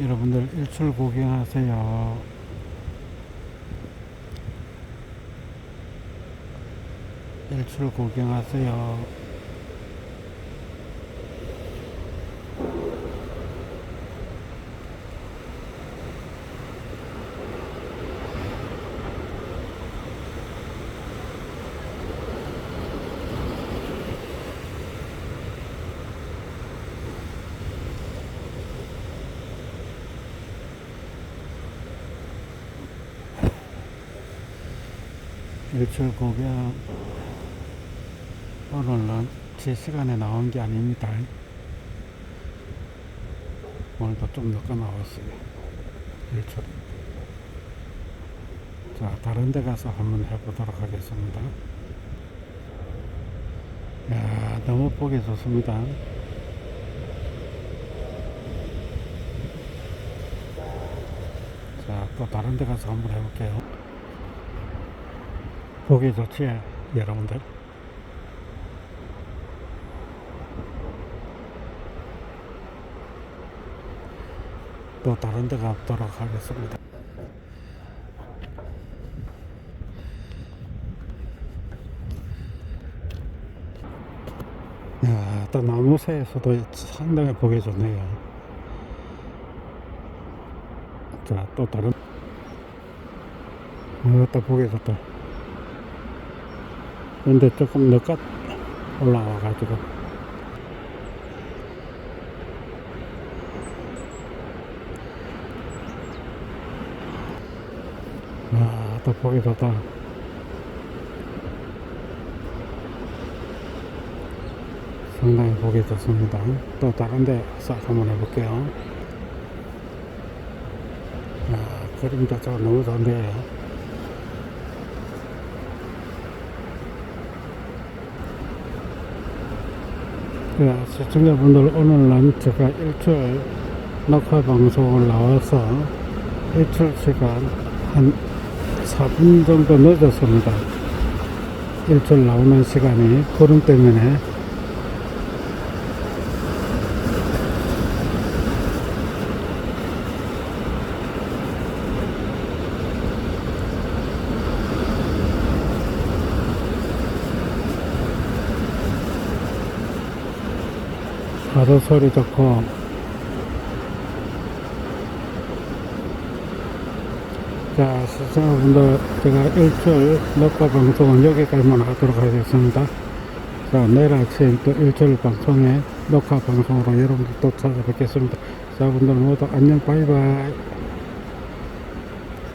여러분들 일출 구경하세요. 일출 구경하세요. 일출 구경 오늘은 제 시간에 나온 게 아닙니다. 오늘도 좀 늦게 나왔어요. 일출. 자, 다른 데 가서 한번 해보도록 하겠습니다. 야, 너무 보기 좋습니다. 자, 또 다른 데 가서 한번 해볼게요. 보기 좋지, 여러분들? 또 다른 데 가보도록 하겠습니다. 야, 또 나무 새에서도 상당히 보기 좋네요. 자, 또 다른, 어, 또 보기 좋다. 근데 조금 늦게 올라와가지고. 아, 또 보기 좋다. 상당히 보기 좋습니다. 또 다른 데 싹 한번 해볼게요. 아, 그림자 저 너무 좋네요. 네, 시청자분들 오늘은 제가 일출 녹화 방송을 나와서 일출 시간 한 4분 정도 늦었습니다. 일출 나오는 시간이 구름 때문에 바로 소리 좋고. 자 시청자분들 제가 일출 녹화 방송은 여기까지만 하도록 하겠습니다. 자 내일 아침 또 일출 방송에 녹화 방송으로 여러분들 또 찾아뵙겠습니다. 자 분들 모두 안녕 바이바이